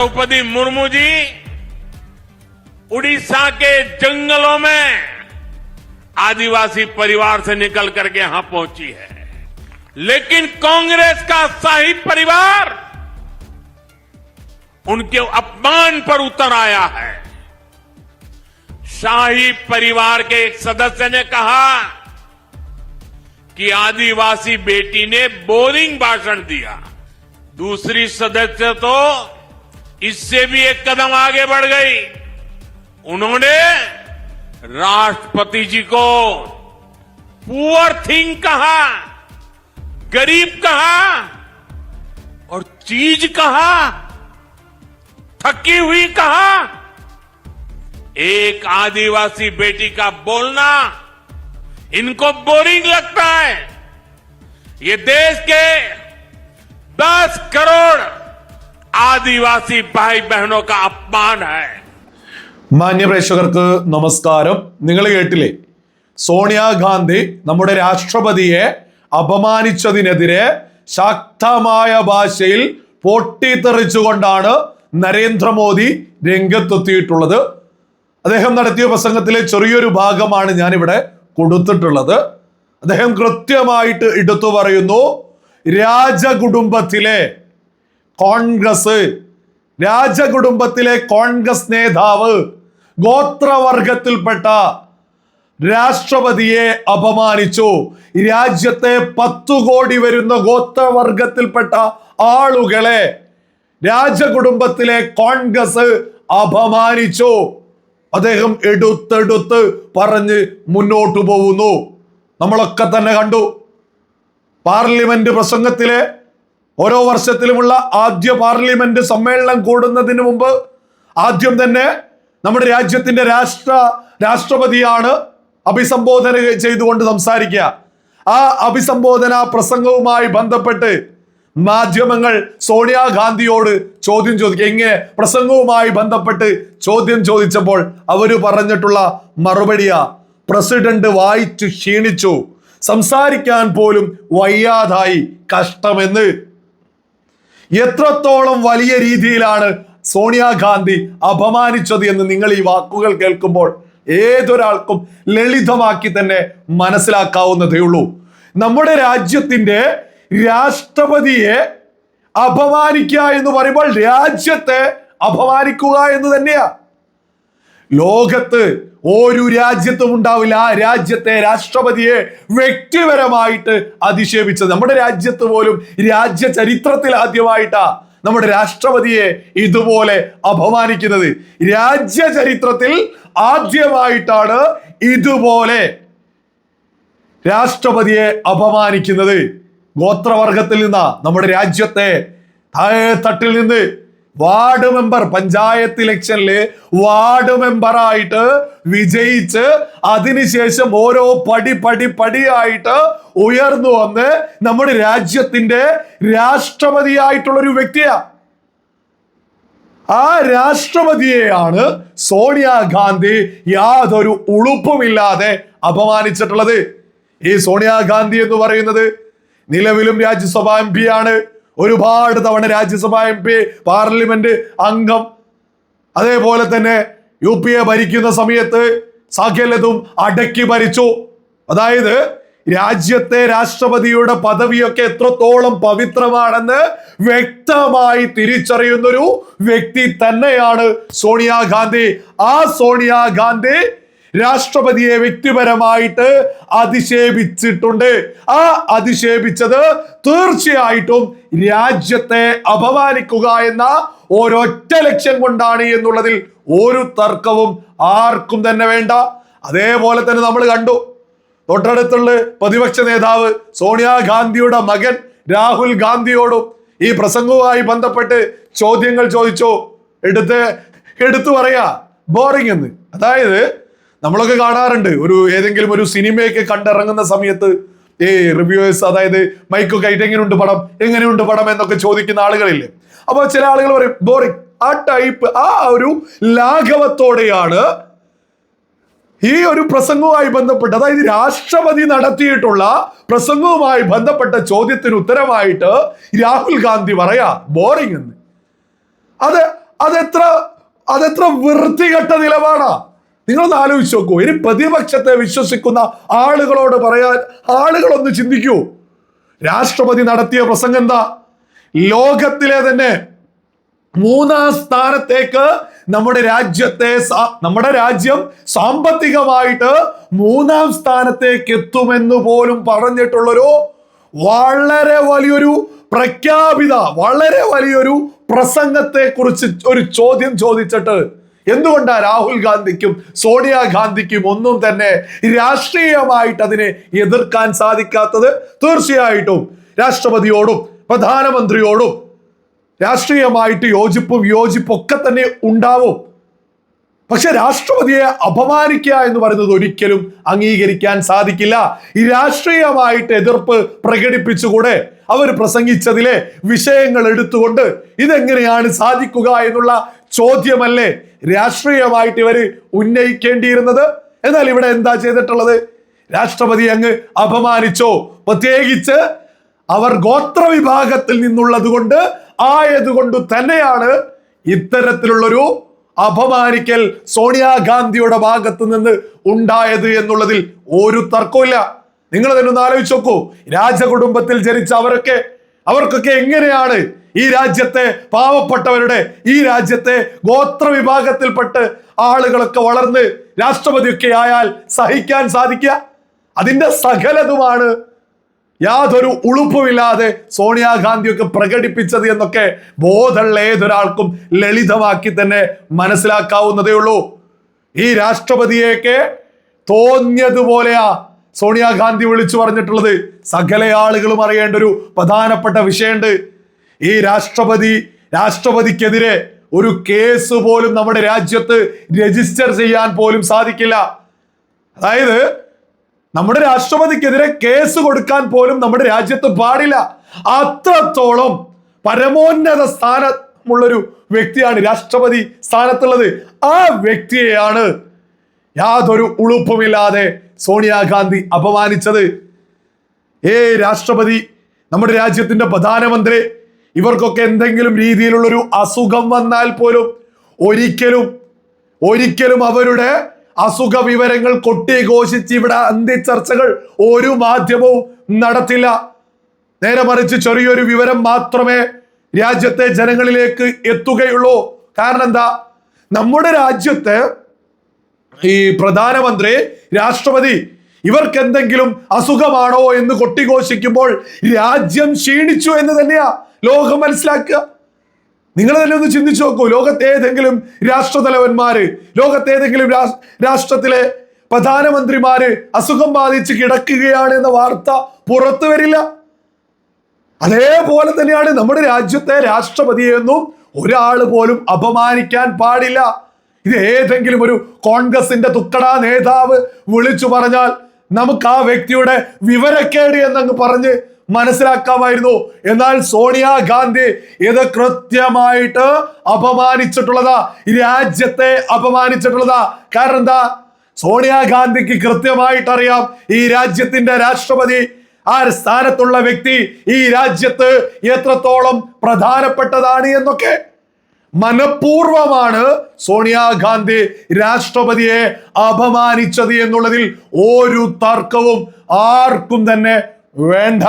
द्रौपदी मुर्मू जी उड़ीसा के जंगलों में आदिवासी परिवार से निकल करके यहाँ पहुँची है। लेकिन कांग्रेस का शाही परिवार उनके अपमान पर उतर आया है। शाही परिवार के एक सदस्य ने कहा कि आदिवासी बेटी ने बोरिंग भाषण दिया। दूसरी सदस्य तो इससे भी एक कदम आगे बढ़ गई। उन्होंने राष्ट्रपति जी को पुअर थिंग कहा, गरीब कहा और चीज़ कहा, थकी हुई कहा। एक आदिवासी बेटी का बोलना इनको बोरिंग लगता है। ये देश के 10 करोड़ ആദിവാസി ഭായ് ബഹനോക്ക കാ ഹൈ മാന്യ പ്രേക്ഷകർക്ക് നമസ്കാരം. നിങ്ങൾ കേട്ടില്ലേ? സോണിയാഗാന്ധി നമ്മുടെ രാഷ്ട്രപതിയെ അപമാനിച്ചതിനെതിരെ ശക്തമായ ഭാഷയിൽ പൊട്ടിത്തെറിച്ചുകൊണ്ടാണ് നരേന്ദ്രമോദി രംഗത്തെത്തിയിട്ടുള്ളത്. അദ്ദേഹം നടത്തിയ പ്രസംഗത്തിലെ ചെറിയൊരു ഭാഗമാണ് ഞാനിവിടെ കൊടുത്തിട്ടുള്ളത്. അദ്ദേഹം കൃത്യമായിട്ട് എടുത്തു പറയുന്നു രാജകുടുംബത്തിലെ കോൺഗ്രസ് രാജകുടുംബത്തിലെ കോൺഗ്രസ് നേതാവ് ഗോത്രവർഗത്തിൽപ്പെട്ട രാഷ്ട്രപതിയെ അപമാനിച്ചു. രാജ്യത്തെ പത്തു കോടി വരുന്ന ഗോത്രവർഗത്തിൽപ്പെട്ട ആളുകളെ രാജകുടുംബത്തിലെ കോൺഗ്രസ് അപമാനിച്ചു. അദ്ദേഹം എടുത്തെടുത്ത് പറഞ്ഞ് മുന്നോട്ടു പോകുന്നു. നമ്മളൊക്കെ തന്നെ കണ്ടു. പാർലമെന്റ് പ്രസംഗത്തിലെ ഓരോ വർഷത്തിലുമുള്ള ആദ്യ പാർലമെന്റ് സമ്മേളനം കൂടുന്നതിന് മുമ്പ് ആദ്യം തന്നെ നമ്മുടെ രാജ്യത്തിന്റെ രാഷ്ട്ര രാഷ്ട്രപതിയാണ് അഭിസംബോധന ചെയ്തുകൊണ്ട് സംസാരിക്കുക. ആ അഭിസംബോധന പ്രസംഗവുമായി ബന്ധപ്പെട്ട് മാധ്യമങ്ങൾ സോണിയാഗാന്ധിയോട് ചോദ്യം ചോദിക്കുക. ഇങ്ങനെ പ്രസംഗവുമായി ബന്ധപ്പെട്ട് ചോദ്യം ചോദിച്ചപ്പോൾ അവർ പറഞ്ഞിട്ടുള്ള മറുപടിയാ പ്രസിഡന്റ് വായിച്ചു ക്ഷീണിച്ചു. സംസാരിക്കാൻ പോലും വയ്യാതായി. കഷ്ടമെന്ന്. എത്രത്തോളം വലിയ രീതിയിലാണ് സോണിയാഗാന്ധി അപമാനിച്ചത് എന്ന് നിങ്ങൾ ഈ വാക്കുകൾ കേൾക്കുമ്പോൾ ഏതൊരാൾക്കും ലളിതമാക്കി തന്നെ മനസ്സിലാക്കാവുന്നതേ ഉള്ളൂ. നമ്മുടെ രാജ്യത്തിന്റെ രാഷ്ട്രപതിയെ അപമാനിക്കുക എന്ന് പറയുമ്പോൾ രാജ്യത്തെ അപമാനിക്കുക എന്ന് തന്നെയാ. ലോകത്ത് ഒരു രാജ്യത്തും ഉണ്ടാവില്ല. ആ രാജ്യത്തെ രാഷ്ട്രപതിയെ വ്യക്തിപരമായിട്ട് അധിക്ഷേപിച്ചത്. നമ്മുടെ രാജ്യത്ത് പോലും രാജ്യ ചരിത്രത്തിൽ ആദ്യമായിട്ടാ നമ്മുടെ രാഷ്ട്രപതിയെ ഇതുപോലെ അപമാനിക്കുന്നത്. രാജ്യ ചരിത്രത്തിൽ ആദ്യമായിട്ടാണ് ഇതുപോലെ രാഷ്ട്രപതിയെ അപമാനിക്കുന്നത്. ഗോത്രവർഗത്തിൽ നിന്നാ നമ്മുടെ രാജ്യത്തെ തട്ടിൽ നിന്ന് വാർഡ് മെമ്പർ പഞ്ചായത്ത് ഇലക്ഷനിൽ വാർഡ് മെമ്പറായിട്ട് വിജയിച്ച് അതിനുശേഷം ഓരോ പടി പടി പടിയായിട്ട് ഉയർന്നു വന്ന് നമ്മുടെ രാജ്യത്തിന്റെ രാഷ്ട്രപതിയായിട്ടുള്ള ഒരു വ്യക്തിയാ. ആ രാഷ്ട്രപതിയെയാണ് സോണിയാഗാന്ധി യാതൊരു ഉളുപ്പുമില്ലാതെ അപമാനിച്ചിട്ടുള്ളത്. ഈ സോണിയാഗാന്ധി എന്ന് പറയുന്നത് നിലവിലും രാജ്യസഭാ എം ആണ്. ഒരുപാട് തവണ രാജ്യസഭ എം പി പാർലമെന്റ് അംഗം അതേപോലെ തന്നെ യു പി എ ഭരിക്കുന്ന സമയത്ത് സകലതും അടക്കി ഭരിച്ചു. അതായത് രാജ്യത്തെ രാഷ്ട്രപതിയുടെ പദവിയൊക്കെ എത്രത്തോളം പവിത്രമാണെന്ന് വ്യക്തമായി തിരിച്ചറിയുന്നൊരു വ്യക്തി തന്നെയാണ് സോണിയാഗാന്ധി. ആ സോണിയാഗാന്ധി രാഷ്ട്രപതിയെ വ്യക്തിപരമായിട്ട് അധിക്ഷേപിച്ചിട്ടുണ്ട്. ആ അധിക്ഷേപിച്ചത് തീർച്ചയായിട്ടും രാജ്യത്തെ അപമാനിക്കുക എന്ന ഒരൊറ്റ ലക്ഷ്യം കൊണ്ടാണ് എന്നുള്ളതിൽ ഒരു തർക്കവും ആർക്കും തന്നെ വേണ്ട. അതേപോലെ തന്നെ നമ്മൾ കണ്ടു. തൊട്ടടുത്തുള്ള പ്രതിപക്ഷ നേതാവ് സോണിയാഗാന്ധിയുടെ മകൻ രാഹുൽ ഗാന്ധിയോടും ഈ പ്രസംഗവുമായി ബന്ധപ്പെട്ട് ചോദ്യങ്ങൾ ചോദിച്ചോ. എടുത്ത് എടുത്തു പറയാ. ബോറിംഗ് എന്ന്. അതായത് നമ്മളൊക്കെ കാണാറുണ്ട്. ഒരു ഏതെങ്കിലും ഒരു സിനിമയൊക്കെ കണ്ടിറങ്ങുന്ന സമയത്ത് ഈ റിവ്യൂവേഴ്സ് അതായത് മൈക്കൊക്കെ ആയിട്ട് എങ്ങനെയുണ്ട് പടം? എങ്ങനെയുണ്ട് പടം? എന്നൊക്കെ ചോദിക്കുന്ന ആളുകളില്ലേ. അപ്പോൾ ചില ആളുകൾ പറയും ബോറിംഗ് ആ ടൈപ്പ് ആ ഒരു ലാഘവത്തോടെയാണ് ഈ ഒരു പ്രസംഗവുമായി ബന്ധപ്പെട്ട് അതായത് രാഷ്ട്രപതി നടത്തിയിട്ടുള്ള പ്രസംഗവുമായി ബന്ധപ്പെട്ട ചോദ്യത്തിന് ഉത്തരമായിട്ട് രാഹുൽ ഗാന്ധി പറയാ ബോറിംഗ് എന്ന്. അത് അതെത്ര അതെത്ര വൃത്തികെട്ട നിലപാടാ. നിങ്ങളൊന്ന് ആലോചിച്ച് നോക്കൂ. ഇനി പ്രതിപക്ഷത്തെ വിശ്വസിക്കുന്ന ആളുകളോട് പറയാൻ ആളുകളൊന്ന് ചിന്തിക്കൂ. രാഷ്ട്രപതി നടത്തിയ പ്രസംഗം എന്താ? ലോകത്തിലെ തന്നെ മൂന്നാം സ്ഥാനത്തേക്ക് നമ്മുടെ രാജ്യത്തെ നമ്മുടെ രാജ്യം സാമ്പത്തികമായിട്ട് മൂന്നാം സ്ഥാനത്തേക്ക് എത്തുമെന്ന് പോലും പറഞ്ഞിട്ടുള്ളൊരു വളരെ വലിയൊരു പ്രഖ്യാപിത വളരെ വലിയൊരു പ്രസംഗത്തെ കുറിച്ച് ഒരു ചോദ്യം ചോദിച്ചിട്ട് എന്തുകൊണ്ടാ രാഹുൽ ഗാന്ധിക്കും സോണിയാഗാന്ധിക്കും ഒന്നും തന്നെ രാഷ്ട്രീയമായിട്ട് അതിനെ എതിർക്കാൻ സാധിക്കാത്തത് തീർച്ചയായിട്ടും രാഷ്ട്രപതിയോടും പ്രധാനമന്ത്രിയോടും രാഷ്ട്രീയമായിട്ട് യോജിപ്പും യോജിപ്പൊക്കെ തന്നെ ഉണ്ടാവും. പക്ഷെ രാഷ്ട്രപതിയെ അപമാനിക്കുക എന്ന് പറയുന്നത് ഒരിക്കലും അംഗീകരിക്കാൻ സാധിക്കില്ല. ഈ രാഷ്ട്രീയമായിട്ട് എതിർപ്പ് പ്രകടിപ്പിച്ചുകൂടെ അവർ പ്രസംഗിച്ചതിലെ വിഷയങ്ങൾ എടുത്തുകൊണ്ട് ഇതെങ്ങനെയാണ് സാധിക്കുക എന്നുള്ള ചോദ്യമല്ലേ? രാഷ്ട്രീയമായിട്ട് ഇവർ ഉന്നയിക്കേണ്ടിയിരുന്നത്? എന്നാൽ ഇവിടെ എന്താ ചെയ്തിട്ടുള്ളത്? രാഷ്ട്രപതി അങ്ങ് അപമാനിച്ചോ? പ്രത്യേകിച്ച് അവർ ഗോത്രവിഭാഗത്തിൽ നിന്നുള്ളത് കൊണ്ട് ആയതുകൊണ്ട് തന്നെയാണ് ഇത്തരത്തിലുള്ളൊരു അപമാനിക്കൽ സോണിയാഗാന്ധിയുടെ ഭാഗത്ത് നിന്ന് ഉണ്ടായത് എന്നുള്ളതിൽ ഒരു തർക്കമില്ല നിങ്ങൾ തന്നെ ഒന്ന് ആലോചിച്ച് നോക്കൂ. രാജകുടുംബത്തിൽ ജനിച്ച അവരൊക്കെ അവർക്കൊക്കെ എങ്ങനെയാണ് ഈ രാജ്യത്തെ പാവപ്പെട്ടവരുടെ ഈ രാജ്യത്തെ ഗോത്ര വിഭാഗത്തിൽപ്പെട്ട് ആളുകളൊക്കെ വളർന്ന് രാഷ്ട്രപതിയൊക്കെ ആയാൽ സഹിക്കാൻ സാധിക്കുക. അതിന്റെ സകലതുമാണ് യാതൊരു ഉളുപ്പുമില്ലാതെ സോണിയാഗാന്ധിയൊക്കെ പ്രകടിപ്പിച്ചത് എന്നൊക്കെ ബോധമുള്ള ഏതൊരാൾക്കും ലളിതമാക്കി തന്നെ മനസ്സിലാക്കാവുന്നതേ ഉള്ളൂ. ഈ രാഷ്ട്രപതിയെയൊക്കെ തോന്നിയതുപോലെയാ സോണിയാഗാന്ധി വിളിച്ചു പറഞ്ഞിട്ടുള്ളത്. സകല ആളുകളും അറിയേണ്ട ഒരു പ്രധാനപ്പെട്ട വിഷയമുണ്ട്. ഈ രാഷ്ട്രപതി രാഷ്ട്രപതിക്കെതിരെ ഒരു കേസ് പോലും നമ്മുടെ രാജ്യത്ത് രജിസ്റ്റർ ചെയ്യാൻ പോലും സാധിക്കില്ല. അതായത് നമ്മുടെ രാഷ്ട്രപതിക്കെതിരെ കേസ് കൊടുക്കാൻ പോലും നമ്മുടെ രാജ്യത്ത് പാടില്ല. അത്രത്തോളം പരമോന്നത സ്ഥാനമുള്ളൊരു വ്യക്തിയാണ് രാഷ്ട്രപതി സ്ഥാനത്തുള്ളത്. ആ വ്യക്തിയെയാണ് യാതൊരു ഉളുപ്പുമില്ലാതെ സോണിയാഗാന്ധി അപമാനിച്ചത്. ഏ രാഷ്ട്രപതി നമ്മുടെ രാജ്യത്തിന്റെ പ്രധാനമന്ത്രി ഇവർക്കൊക്കെ എന്തെങ്കിലും രീതിയിലുള്ളൊരു അസുഖം വന്നാൽ പോലും ഒരിക്കലും ഒരിക്കലും അവരുടെ അസുഖ വിവരങ്ങൾ കൊട്ടിഘോഷിച്ച് ഇവിടെ അന്ത്യചർച്ചകൾ ഒരു മാധ്യമവും നടത്തില്ല. നേരെ മറിച്ച് ചെറിയൊരു വിവരം മാത്രമേ രാജ്യത്തെ ജനങ്ങളിലേക്ക് എത്തുകയുള്ളൂ. കാരണം എന്താ? നമ്മുടെ രാജ്യത്തെ ഈ പ്രധാനമന്ത്രി രാഷ്ട്രപതി ഇവർക്ക് എന്തെങ്കിലും അസുഖമാണോ എന്ന് കൊട്ടിഘോഷിക്കുമ്പോൾ രാജ്യം ക്ഷീണിച്ചു എന്ന് തന്നെയാ. ലോകം മനസ്സിലാക്കുക. നിങ്ങൾ തന്നെ ഒന്ന് ചിന്തിച്ചു നോക്കൂ. ലോകത്തെ ഏതെങ്കിലും രാഷ്ട്രതലവന്മാര് ലോകത്തെ ഏതെങ്കിലും രാഷ്ട്രത്തിലെ പ്രധാനമന്ത്രിമാര് അസുഖം ബാധിച്ച് കിടക്കുകയാണ് എന്ന വാർത്ത പുറത്തു വരില്ല. അതേപോലെ തന്നെയാണ് നമ്മുടെ രാജ്യത്തെ രാഷ്ട്രപതിയെന്നും ഒരാൾ പോലും അപമാനിക്കാൻ പാടില്ല. ഇത് ഏതെങ്കിലും ഒരു കോൺഗ്രസിന്റെ തുക്കട നേതാവ് വിളിച്ചു പറഞ്ഞാൽ നമുക്ക് ആ വ്യക്തിയുടെ വിവരക്കേട് എന്നങ്ങ് പറഞ്ഞ് മനസ്സിലാക്കാമായിരുന്നു. എന്നാൽ സോണിയാ ഗാന്ധി ഇത് കൃത്യമായിട്ട് അപമാനിച്ചിട്ടുള്ളതാ. രാജ്യത്തെ അപമാനിച്ചിട്ടുള്ളതാ. കാരണം എന്താ? സോണിയാഗാന്ധിക്ക് കൃത്യമായിട്ട് അറിയാം ഈ രാജ്യത്തിന്റെ രാഷ്ട്രപതി ആ സ്ഥാനത്തുള്ള വ്യക്തി ഈ രാജ്യത്ത് എത്രത്തോളം പ്രധാനപ്പെട്ടതാണ് എന്നൊക്കെ മനഃപൂർവമാണ് സോണിയാഗാന്ധി രാഷ്ട്രപതിയെ അപമാനിച്ചത് എന്നുള്ളതിൽ ഒരു തർക്കവും ആർക്കും തന്നെ വേണ്ട.